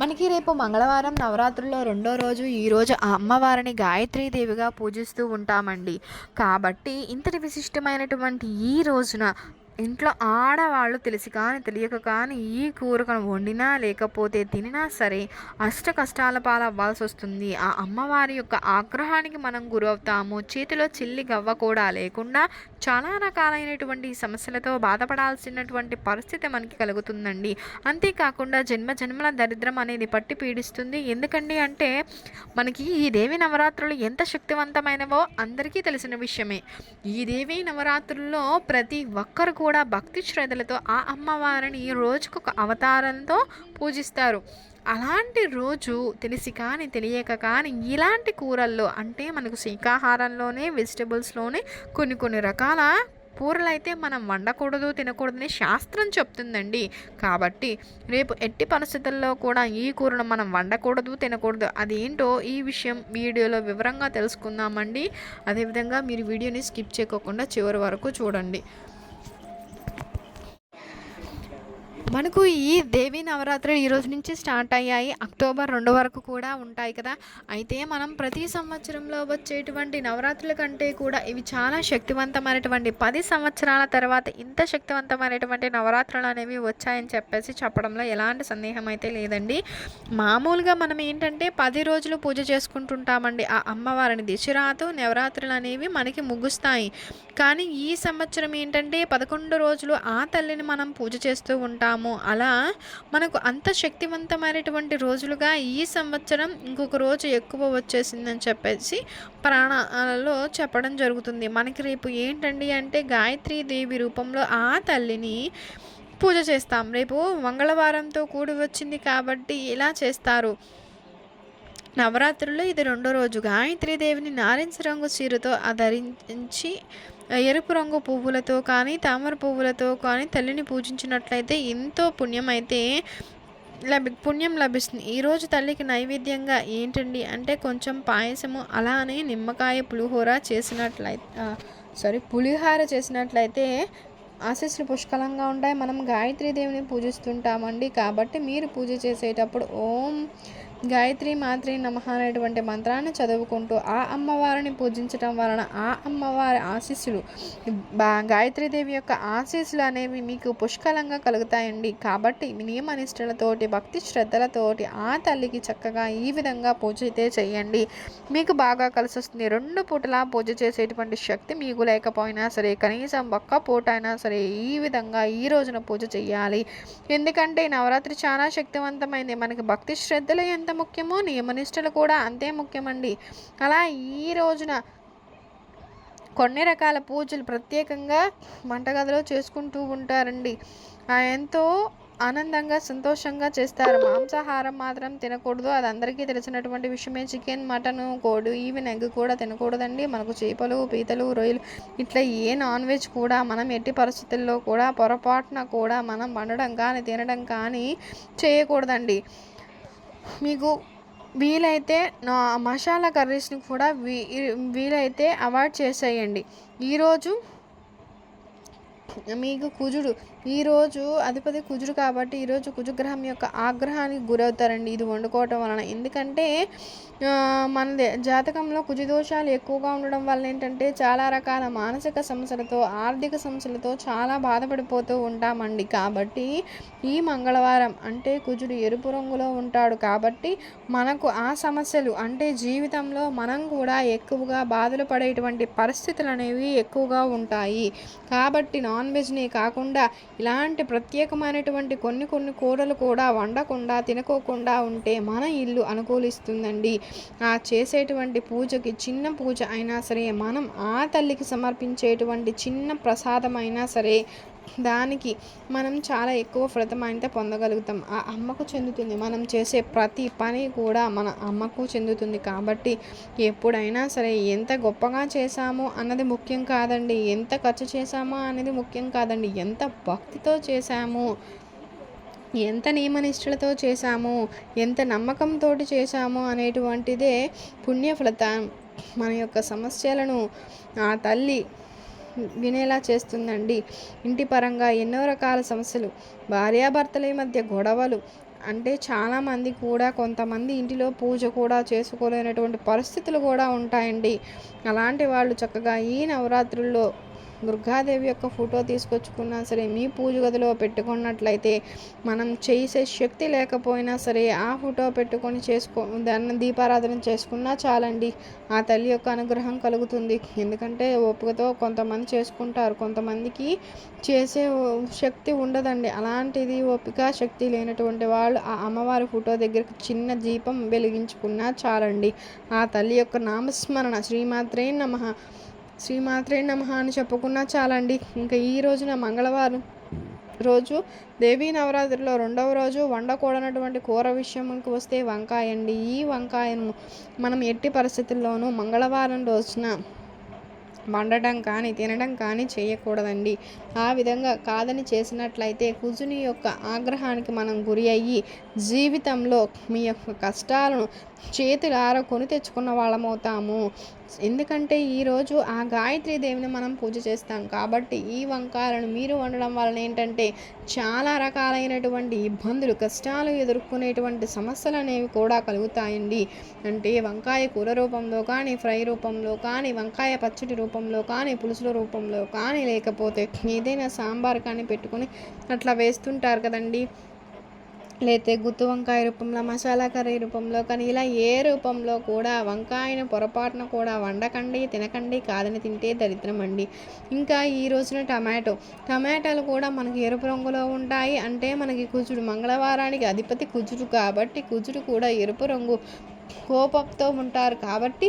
మనకి రేపు మంగళవారం నవరాత్రుల్లో రెండో రోజు ఈరోజు ఆ అమ్మవారిని గాయత్రీదేవిగా పూజిస్తూ ఉంటామండి. కాబట్టి ఇంతటి విశిష్టమైనటువంటి ఈ రోజున ఇంట్లో ఆడవాళ్ళు తెలిసి కానీ తెలియక కానీ ఈ కూరకను వండినా లేకపోతే తినినా సరే అష్ట కష్టాల పాలవ్వాల్సి వస్తుంది. ఆ అమ్మవారి యొక్క ఆగ్రహానికి మనం గురవుతాము. చేతిలో చిల్లి గవ్వ కూడా లేకుండా చాలా రకాలైనటువంటి సమస్యలతో బాధపడాల్సినటువంటి పరిస్థితి మనకి కలుగుతుందండి. అంతేకాకుండా జన్మ జన్మల దరిద్రం అనేది పట్టి పీడిస్తుంది. ఎందుకండి అంటే మనకి ఈ దేవి నవరాత్రులు ఎంత శక్తివంతమైనవో అందరికీ తెలిసిన విషయమే. ఈ దేవి నవరాత్రుల్లో ప్రతి ఒక్కరు కూడా కూడా భక్తి శ్రద్ధలతో ఆ అమ్మవారిని రోజుకొక అవతారంతో పూజిస్తారు. అలాంటి రోజు తెలిసి కానీ తెలియక కానీ ఇలాంటి కూరల్లో అంటే మనకు శాకాహారంలోనే వెజిటబుల్స్లోనే కొన్ని కొన్ని రకాల కూరలు అయితే మనం వండకూడదు తినకూడదని శాస్త్రం చెప్తుందండి. కాబట్టి రేపు ఎట్టి పరిస్థితుల్లో కూడా ఈ కూరను మనం వండకూడదు తినకూడదు అదేంటో ఈ విషయం వీడియోలో వివరంగా తెలుసుకుందామండి. అదేవిధంగా మీరు వీడియోని స్కిప్ చేయకోకుండా చివరి వరకు చూడండి. మనకు ఈ దేవి నవరాత్రులు ఈ రోజు నుంచి స్టార్ట్ అయ్యాయి. అక్టోబర్ రెండు వరకు కూడా ఉంటాయి కదా. అయితే మనం ప్రతి సంవత్సరంలో వచ్చేటువంటి నవరాత్రుల కంటే కూడా ఇవి చాలా శక్తివంతమైనటువంటి పది సంవత్సరాల తర్వాత ఇంత శక్తివంతమైనటువంటి నవరాత్రులు అనేవి వచ్చాయని చెప్పేసి చెప్పడంలో ఎలాంటి సందేహం అయితే లేదండి. మామూలుగా మనం ఏంటంటే పది రోజులు పూజ చేసుకుంటుంటామండి. ఆ అమ్మవారిని దిశరాతో నవరాత్రులు అనేవి మనకి ముగుస్తాయి. కానీ ఈ సంవత్సరం ఏంటంటే పదకొండు రోజులు ఆ తల్లిని మనం పూజ చేస్తూ ఉంటాము. అలా మనకు అంత శక్తివంతమైనటువంటి రోజులుగా ఈ సంవత్సరం ఇంకొక రోజు ఎక్కువ వచ్చేసిందని చెప్పేసి ప్రాణాలలో చెప్పడం జరుగుతుంది. మనకి రేపు ఏంటండి అంటే గాయత్రీ దేవి రూపంలో ఆ తల్లిని పూజ చేస్తాం. రేపు మంగళవారంతో కూడి వచ్చింది కాబట్టి ఇలా చేస్తారు. నవరాత్రుల్లో ఇది రెండో రోజు. గాయత్రీదేవిని నారింజ రంగు చీరతో ధరించి ఎరుపు రంగు పువ్వులతో కానీ తామర పువ్వులతో కానీ తల్లిని పూజించినట్లయితే ఎంతో పుణ్యం అయితే లభి పుణ్యం లభిస్తుంది. ఈరోజు తల్లికి నైవేద్యంగా ఏంటండి అంటే కొంచెం పాయసము అలానే నిమ్మకాయ పులిహోర చేసినట్లయితే సారీ పులిహార చేసినట్లయితే ఆశీస్సులు పుష్కలంగా ఉంటాయి. మనం గాయత్రీదేవిని పూజిస్తుంటామండి. కాబట్టి మీరు పూజ చేసేటప్పుడు ఓం గాయత్రి మాత్రి నమః అనేటువంటి మంత్రాన్ని చదువుకుంటూ ఆ అమ్మవారిని పూజించడం వలన ఆ అమ్మవారి ఆశీస్సులు బా గాయత్రీదేవి యొక్క ఆశీస్సులు అనేవి మీకు పుష్కలంగా కలుగుతాయండి. కాబట్టి నియమ నిష్ఠలతోటి భక్తి శ్రద్ధలతోటి ఆ తల్లికి చక్కగా ఈ విధంగా పూజ అయితే చేయండి. మీకు బాగా కలిసి వస్తుంది రెండు పూటలా పూజ చేసేటువంటి శక్తి మీకు లేకపోయినా సరే కనీసం ఒక్క పూట అయినా సరే ఈ విధంగా ఈ రోజున పూజ చేయాలి. ఎందుకంటే నవరాత్రి చాలా శక్తివంతమైంది. మనకి భక్తి శ్రద్ధలు ఎంత ముఖ్యమో నియమనిష్టలు కూడా అంతే ముఖ్యమండి. అలా ఈ రోజున కొన్ని రకాల పూజలు ప్రత్యేకంగా వంటగదిలో చేసుకుంటూ ఉంటారండి. ఎంతో ఆనందంగా సంతోషంగా చేస్తారు. మాంసాహారం మాత్రం తినకూడదు. అది అందరికీ తెలిసినటువంటి విషయమే. చికెన్ మటన్ కోడి ఈవెన్ ఎగ్ కూడా తినకూడదండి. మనకు చేపలు పీతలు రొయ్యలు ఇట్లా ఏ నాన్ వెజ్ కూడా మనం ఎట్టి పరిస్థితుల్లో కూడా పొరపాటున కూడా మనం వండడం కానీ తినడం కానీ చేయకూడదండి. మీకు వీలైతే నా మసాలా కర్రీస్ని కూడా వీ వీలైతే అవాయిడ్ చేసేయండి. ఈరోజు మీకు కుజుడు. ఈరోజు అధిపతి కుజుడు కాబట్టి ఈరోజు కుజుగ్రహం యొక్క ఆగ్రహానికి గురవుతారండి. ఇది వండుకోవటం వలన. ఎందుకంటే మనదే జాతకంలో కుజు దోషాలు ఎక్కువగా ఉండడం వల్ల ఏంటంటే చాలా రకాల మానసిక సమస్యలతో ఆర్థిక సమస్యలతో చాలా బాధపడిపోతూ ఉంటామండి. కాబట్టి ఈ మంగళవారం అంటే కుజుడు ఎరుపు రంగులో ఉంటాడు కాబట్టి మనకు ఆ సమస్యలు అంటే జీవితంలో మనం కూడా ఎక్కువగా బాధలు పడేటువంటి పరిస్థితులు అనేవి ఎక్కువగా ఉంటాయి. కాబట్టి నా నాన్ వెజ్ని కాకుండా ఇలాంటి ప్రత్యేకమైనటువంటి కొన్ని కొన్ని కూరలు కూడా వండకుండా తినకోకుండా ఉంటే మన ఇల్లు అనుకూలిస్తుందండి. ఆ చేసేటువంటి పూజకి చిన్న పూజ అయినా సరే మనం ఆ తల్లికి సమర్పించేటువంటి చిన్న ప్రసాదం అయినా సరే దానికి మనం చాలా ఎక్కువ ఫలితం అయితే పొందగలుగుతాం. ఆ అమ్మకు చెందుతుంది. మనం చేసే ప్రతి పని కూడా మన అమ్మకు చెందుతుంది కాబట్టి ఎప్పుడైనా సరే ఎంత గొప్పగా చేశామో అన్నది ముఖ్యం కాదండి. ఎంత ఖర్చు చేశామో అనేది ముఖ్యం కాదండి. ఎంత భక్తితో చేశామో ఎంత నియమనిష్టలతో చేశాము ఎంత నమ్మకంతో చేశాము అనేటువంటిదే పుణ్యఫలితం. మన యొక్క సమస్యలను ఆ తల్లి వినేలా చేస్తుందండి. ఇంటి పరంగా ఎన్నో రకాల సమస్యలు భార్యాభర్తల మధ్య గొడవలు అంటే చాలామంది కూడా కొంతమంది ఇంటిలో పూజ కూడా చేసుకోలేనటువంటి పరిస్థితులు కూడా ఉంటాయండి. అలాంటి వాళ్ళు చక్కగా ఈ నవరాత్రుల్లో దుర్గాదేవి యొక్క ఫోటో తీసుకొచ్చుకున్నా సరే మీ పూజ గదిలో పెట్టుకున్నట్లయితే మనం చేసే శక్తి లేకపోయినా సరే ఆ ఫోటో పెట్టుకొని చేసుకో దాన్ని దీపారాధన చేసుకున్నా చాలండి. ఆ తల్లి యొక్క అనుగ్రహం కలుగుతుంది. ఎందుకంటే ఓపికతో కొంతమంది చేసుకుంటారు. కొంతమందికి చేసే శక్తి ఉండదండి. అలాంటిది ఓపిక శక్తి లేనటువంటి వాళ్ళు ఆ అమ్మవారి ఫోటో దగ్గరకు చిన్న దీపం వెలిగించుకున్నా చాలండి. ఆ తల్లి యొక్క నామస్మరణ శ్రీమాత్రే నమ. శ్రీమాత్రే నమ అని చెప్పుకున్నా చాలండి. ఇంకా ఈ రోజున మంగళవారం రోజు దేవీ నవరాత్రిలో రెండవ రోజు వండకూడనటువంటి కూర విషయంకి వస్తే వంకాయ అండి. ఈ వంకాయను మనం ఎట్టి పరిస్థితుల్లోనూ మంగళవారం రోజున వండటం కానీ తినడం కానీ చేయకూడదండి. ఆ విధంగా కాదని చేసినట్లయితే కుజుని యొక్క ఆగ్రహానికి మనం గురి అయ్యి జీవితంలో మీ యొక్క కష్టాలను చేతులార కొని తెచ్చుకున్న వాళ్ళమవుతాము. ఎందుకంటే ఈరోజు ఆ గాయత్రి దేవిని మనం పూజ చేస్తాం కాబట్టి ఈ వంకాయలను మీరు వండడం వలన ఏంటంటే చాలా రకాలైనటువంటి ఇబ్బందులు కష్టాలు ఎదుర్కొనేటువంటి సమస్యలు అనేవి కూడా కలుగుతాయండి. అంటే వంకాయ కూర రూపంలో కానీ ఫ్రై రూపంలో కానీ వంకాయ పచ్చడి రూపంలో కానీ పులుసుల రూపంలో కానీ లేకపోతే ఏదైనా సాంబార్ కానీ పెట్టుకొని అట్లా వేస్తుంటారు కదండి. లేతే గుత్తి వంకాయ రూపంలో మసాలా కర్రీ రూపంలో కానీ ఇలా ఏ రూపంలో కూడా వంకాయను పొరపాటున కూడా వండకండి తినకండి కాదని తింటే దరిద్రం అండి. ఇంకా ఈ రోజున టమాటో. టమాటాలు కూడా మనకి ఎరుపు రంగులో ఉంటాయి. అంటే మనకి కుజుడు మంగళవారానికి అధిపతి కుజుడు కాబట్టి కుజుడు కూడా ఎరుపు రంగు కోపంతో ఉంటారు కాబట్టి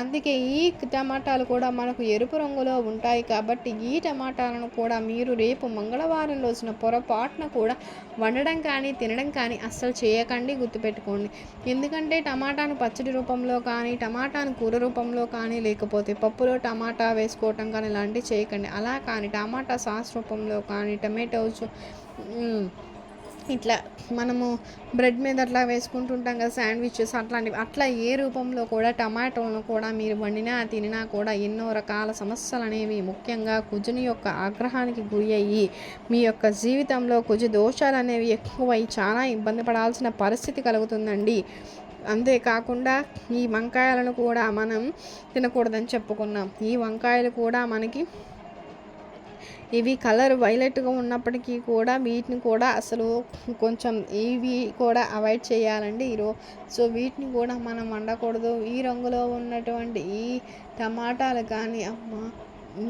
అందుకే ఈ టమాటాలు కూడా మనకు ఎరుపు రంగులో ఉంటాయి కాబట్టి ఈ టమాటాలను కూడా మీరు రేపు మంగళవారం రోజున పొరపాటున కూడా వండడం కానీ తినడం కానీ అస్సలు చేయకండి గుర్తుపెట్టుకోండి. ఎందుకంటే టమాటాను పచ్చడి రూపంలో కానీ టమాటాను కూర రూపంలో కానీ లేకపోతే పప్పులో టమాటా వేసుకోవటం కానీ ఇలాంటివి చేయకండి. అలా కానీ టమాటా సాస్ రూపంలో కానీ టమాటోస్ ఇట్లా మనము బ్రెడ్ మీద అట్లా వేసుకుంటుంటాం కదా శాండ్విచెస్ అట్లాంటివి. అట్లా ఏ రూపంలో కూడా టమాటోలను కూడా మీరు వండినా తినినా కూడా ఎన్నో రకాల సమస్యలు అనేవి ముఖ్యంగా కుజుని యొక్క ఆగ్రహానికి గురి అయ్యి మీ యొక్క జీవితంలో కుజు దోషాలు అనేవి ఎక్కువై చాలా ఇబ్బంది పడాల్సిన పరిస్థితి కలుగుతుందండి. అంతేకాకుండా ఈ వంకాయలను కూడా మనం తినకూడదని చెప్పుకున్నాం. ఈ వంకాయలు కూడా మనకి ఇవి కలర్ వైలెట్గా ఉన్నప్పటికీ కూడా వీటిని కూడా అసలు కొంచెం ఇవి కూడా అవాయిడ్ చేయాలండి ఈరో సో వీటిని కూడా మనం వండకూడదు. ఈ రంగులో ఉన్నటువంటి ఈ టమాటాలు కానీ అమ్మ!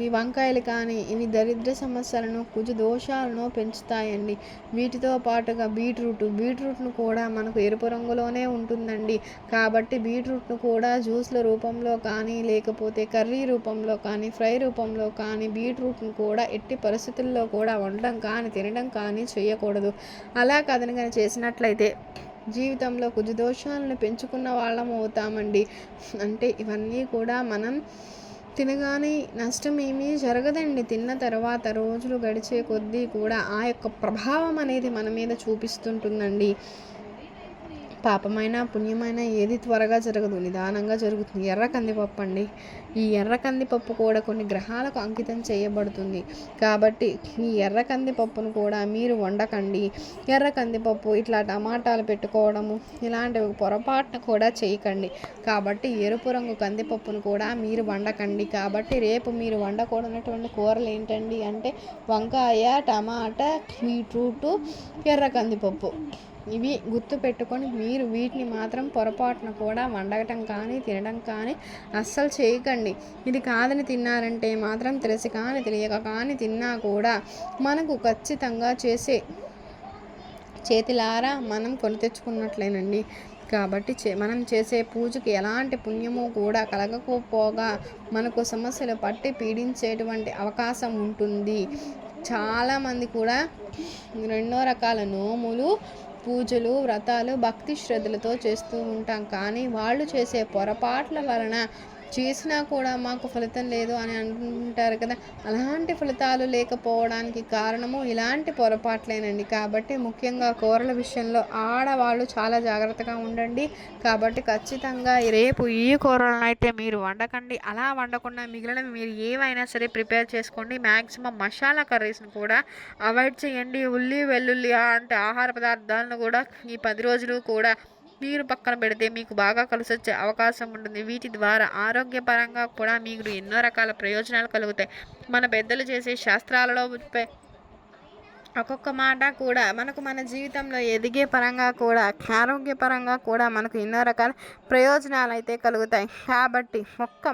ఈ వంకాయలు కానీ ఇవి దరిద్ర సమస్యలను కుజ దోషాలను పెంచుతాయండి. వీటితో పాటుగా బీట్రూట్ బీట్రూట్ను కూడా మనకు ఎరుపు రంగులోనే ఉంటుందండి. కాబట్టి బీట్రూట్ను కూడా జ్యూస్ల రూపంలో కానీ లేకపోతే కర్రీ రూపంలో కానీ ఫ్రై రూపంలో కానీ బీట్రూట్ను కూడా ఎట్టి పరిస్థితుల్లో కూడా వండడం కానీ తినడం కానీ చేయకూడదు. అలా కథను చేసినట్లయితే జీవితంలో కుజ దోషాలను పెంచుకున్న వాళ్ళం అవుతామండి. అంటే ఇవన్నీ కూడా మనం తినగానే నష్టం ఏమీ జరగదండి. తిన్న తర్వాత రోజులు గడిచే కొద్దీ కూడా ఆ యొక్క ప్రభావం అనేది మన మీద చూపిస్తుంటుందండి. పాపమైన పుణ్యమైన ఏది త్వరగా జరగదు. నిదానంగా జరుగుతుంది. ఎర్ర కందిపప్పు అండి. ఈ ఎర్ర కందిపప్పు కూడా కొన్ని గ్రహాలకు అంకితం చేయబడుతుంది. కాబట్టి ఈ ఎర్ర కందిపప్పును కూడా మీరు వండకండి. ఎర్ర కందిపప్పు ఇట్లా టమాటాలు పెట్టుకోవడము ఇలాంటివి పొరపాటున కూడా చేయకండి. కాబట్టి ఎరుపు రంగు కందిపప్పును కూడా మీరు వండకండి. కాబట్టి రేపు మీరు వండకూడనటువంటి కూరలు ఏంటండి అంటే వంకాయ టమాటా బీట్రూటు ఎర్ర కందిపప్పు. ఇవి గుర్తు పెట్టుకొని మీరు వీటిని మాత్రం పొరపాటున కూడా వండటం కానీ తినడం కానీ అస్సలు చేయకండి. ఇది కాదని తిన్నారంటే మాత్రం తెలిసి కానీ తెలియక కానీ తిన్నా కూడా మనకు ఖచ్చితంగా చేసే చేతిలారా మనం కొని తెచ్చుకున్నట్లేనండి. కాబట్టి చే మనం చేసే పూజకి ఎలాంటి పుణ్యము కూడా కలగకపోగా మనకు సమస్యలు పట్టి పీడించేటువంటి అవకాశం ఉంటుంది. చాలామంది కూడా ఎన్నో రకాల నోములు పూజలు వ్రతాలు భక్తి శ్రద్ధలతో చేస్తూ ఉంటాం. కానీ వాళ్ళు చేసే పొరపాట్ల వలన చేసినా కూడా మాకు ఫలితం లేదు అని అంటుంటారు కదా. అలాంటి ఫలితాలు లేకపోవడానికి కారణము ఇలాంటి పొరపాట్లేనండి. కాబట్టి ముఖ్యంగా కూరల విషయంలో ఆడవాళ్ళు చాలా జాగ్రత్తగా ఉండండి. కాబట్టి ఖచ్చితంగా రేపు ఈ కూరలను అయితే మీరు వండకండి. అలా వండకుండా మిగిలిన మీరు ఏవైనా సరే ప్రిపేర్ చేసుకోండి. మ్యాక్సిమం మసాలా కర్రీస్ని కూడా అవాయిడ్ చేయండి. ఉల్లి వెల్లుల్లి అంటే ఆహార పదార్థాలను కూడా ఈ పది రోజులు కూడా మీరు పక్కన పెడితే మీకు బాగా కలిసి వచ్చే అవకాశం ఉంటుంది. వీటి ద్వారా ఆరోగ్యపరంగా కూడా మీకు ఎన్నో రకాల ప్రయోజనాలు కలుగుతాయి. మన పెద్దలు చేసే శాస్త్రాలలో ఒక్కొక్క మాట కూడా మనకు మన జీవితంలో ఎదిగే పరంగా కూడా ఆరోగ్యపరంగా కూడా మనకు ఎన్నో రకాల ప్రయోజనాలు అయితే కలుగుతాయి. కాబట్టి ఒక్క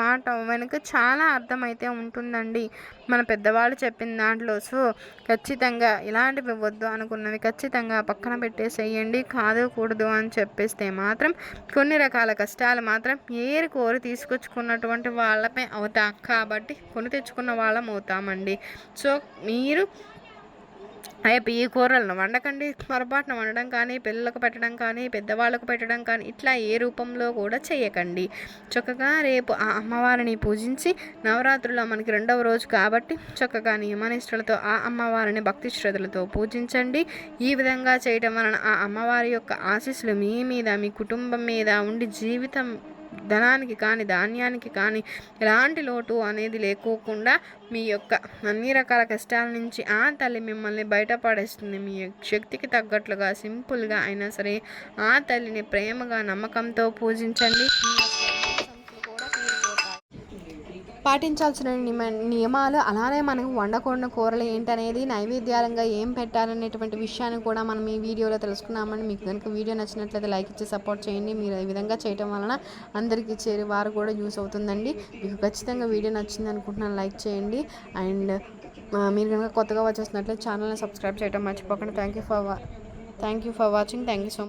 మాట వెనుక చాలా అర్థమైతే ఉంటుందండి మన పెద్దవాళ్ళు చెప్పిన దాంట్లో. సో ఖచ్చితంగా ఇలాంటివి వద్దు అనుకున్నవి ఖచ్చితంగా పక్కన పెట్టేసేయండి. కాదు కూడదు అని చెప్పేస్తే మాత్రం కొన్ని రకాల కష్టాలు మాత్రం ఏరి కోరి తీసుకొచ్చుకున్నటువంటి వాళ్ళపై అవుతాం. కాబట్టి కొని తెచ్చుకున్న వాళ్ళం అవుతామండి. సో మీరు రేపు ఈ కూరలను వండకండి పొరపాటున వండడం కానీ పిల్లలకు పెట్టడం కానీ పెద్దవాళ్ళకు పెట్టడం కానీ ఇట్లా ఏ రూపంలో కూడా చేయకండి. చక్కగా రేపు ఆ అమ్మవారిని పూజించి నవరాత్రుల్లో మనకి రెండవ రోజు కాబట్టి చక్కగా నియమనిష్టలతో ఆ అమ్మవారిని భక్తి శ్రద్ధలతో పూజించండి. ఈ విధంగా చేయడం వలన ఆ అమ్మవారి యొక్క ఆశీస్సులు మీ మీద మీ కుటుంబం మీద ఉండి జీవితం ధనానికి కానీ ధాన్యానికి కానీ ఎలాంటి లోటు అనేది లేకోకుండా మీ యొక్క అన్ని రకాల కష్టాల నుంచి ఆ తల్లి మిమ్మల్ని బయటపడేస్తుంది. మీ శక్తికి తగ్గట్లుగా సింపుల్గా అయినా సరే ఆ తల్లిని ప్రేమగా నమ్మకంతో పూజించండి. పాటించాల్సిన నియమ నియమాలు అలానే మనకు వండకూడని కూరలు ఏంటనేది నైవేద్యాలంగా ఏం పెట్టాలనేటువంటి విషయాన్ని కూడా మనం ఈ వీడియోలో తెలుసుకున్నామండి మీకు కనుక వీడియో నచ్చినట్లయితే లైక్ ఇచ్చి సపోర్ట్ చేయండి. మీరు ఈ విధంగా చేయటం వలన అందరికీ చేరి వారు కూడా యూస్ అవుతుందండి. మీకు ఖచ్చితంగా వీడియో నచ్చింది అనుకుంటున్నాను లైక్ చేయండి. అండ్ మీరు కనుక కొత్తగా వచ్చేసినట్లయితే ఛానల్ని సబ్స్క్రైబ్ చేయడం మర్చిపోకండి. Thank you for thank you for watching. Thank you so